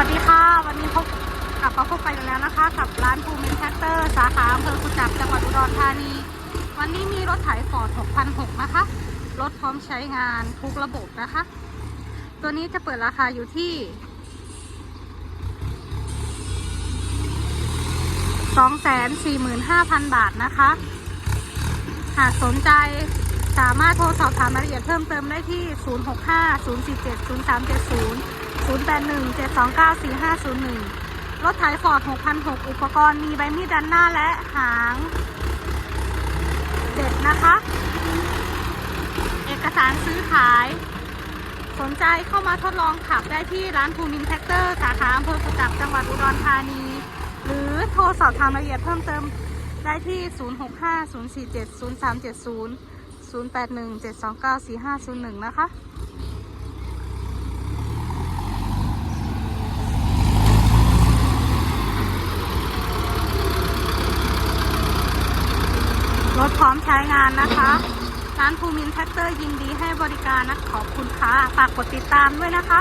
วัสดีค่ะ วันนี้พบกลับมาพบกันอีกแล้วนะคะ กับร้านภูมิแท็กเตอร์ สาขาอำเภอกุจับจังหวัดอุดรธานี วันนี้มีรถสายฟอร์ด6,006นะคะ รถพร้อมใช้งานทุกระบบนะคะ ตัวนี้จะเปิดราคาอยู่ที่ 245,000 บาทนะคะ หากสนใจสามารถโทรสอบถามรายละเอียดเพิ่มเติมได้ที่ 065 047 0370 0817294501 รถไถฟอร์ด6,006 อุปกรณ์มีใบมีดด้านหน้าและหางเด็ดนะคะ เอกสารซื้อขาย สนใจเข้ามาทดลองขับได้ที่ร้านภูมินแท็กเตอร์สาขาอำเภอกุจับจังหวัดอุดรธานี หรือโทรสอบถามรายละเอียดเพิ่มเติมได้ที่ 0650470370 081-729-4501 นะคะ รถพร้อมใช้งานนะคะร้านภูมินแท็กเตอร์ยินดีให้บริการนะขอบคุณค่ะฝากกดติดตามด้วยนะคะ